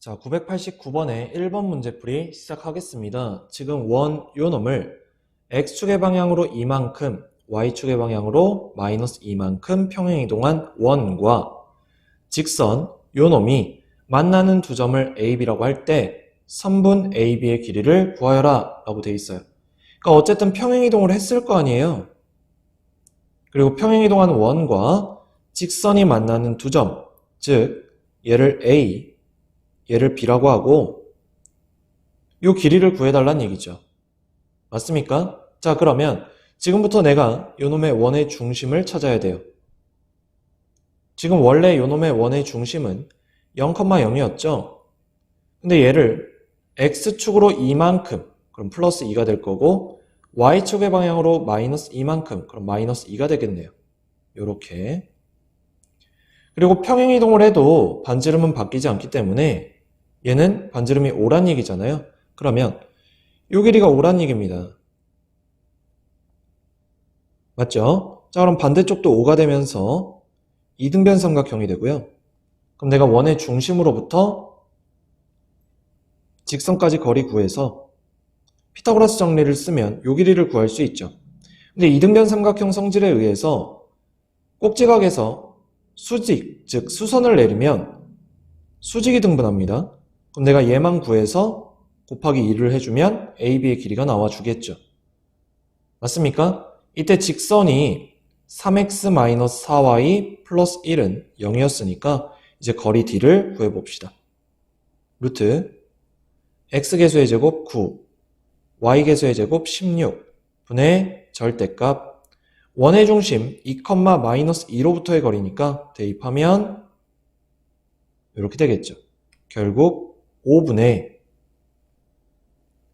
자, 989번의 1번 문제풀이 시작하겠습니다. 지금 원 요놈을 x축의 방향으로 이만큼, y축의 방향으로 마이너스 이만큼 평행이동한 원과 직선 요놈이 만나는 두 점을 A, B라고 할 때 선분 A, B의 길이를 구하여라 라고 돼 있어요. 그러니까 어쨌든 평행이동을 했을 거 아니에요. 그리고 평행이동한 원과 직선이 만나는 두 점, 즉 얘를 A, 얘를 B라고 하고 요 길이를 구해달라는 얘기죠. 맞습니까? 자 그러면 지금부터 내가 요놈의 원의 중심을 찾아야 돼요. 지금 원래 요놈의 원의 중심은 0,0이었죠? 근데 얘를 x축으로 이만큼 그럼 플러스 2가 될 거고 y축의 방향으로 마이너스 이만큼 그럼 마이너스 2가 되겠네요. 요렇게 그리고 평행이동을 해도 반지름은 바뀌지 않기 때문에 얘는 반지름이 오란 얘기잖아요. 그러면 요 길이가 오란 얘기입니다. 맞죠? 자, 그럼 반대쪽도 5가 되면서 이등변 삼각형이 되고요. 그럼 내가 원의 중심으로부터 직선까지 거리 구해서 피타고라스 정리를 쓰면 요 길이를 구할 수 있죠. 근데 이등변 삼각형 성질에 의해서 꼭지각에서 수직, 즉 수선을 내리면 수직이 등분합니다. 그럼 내가 얘만 구해서 곱하기 2를 해주면 AB의 길이가 나와주겠죠. 맞습니까? 이때 직선이 3x-4y 플러스 1은 0이었으니까 이제 거리 D를 구해봅시다. 루트 x계수의 제곱 9, y계수의 제곱 16 분의 절대값 원의 중심 2,-2로부터의 거리니까 대입하면 이렇게 되겠죠. 결국 5분의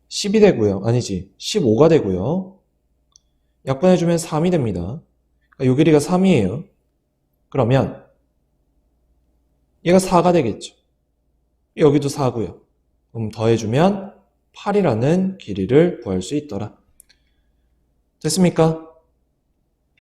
10이 되고요. 아니지. 15가 되고요. 약분해주면 3이 됩니다. 그러니까 요 길이가 3이에요. 그러면 얘가 4가 되겠죠. 여기도 4고요. 그럼 더해주면 8이라는 길이를 구할 수 있더라. 됐습니까?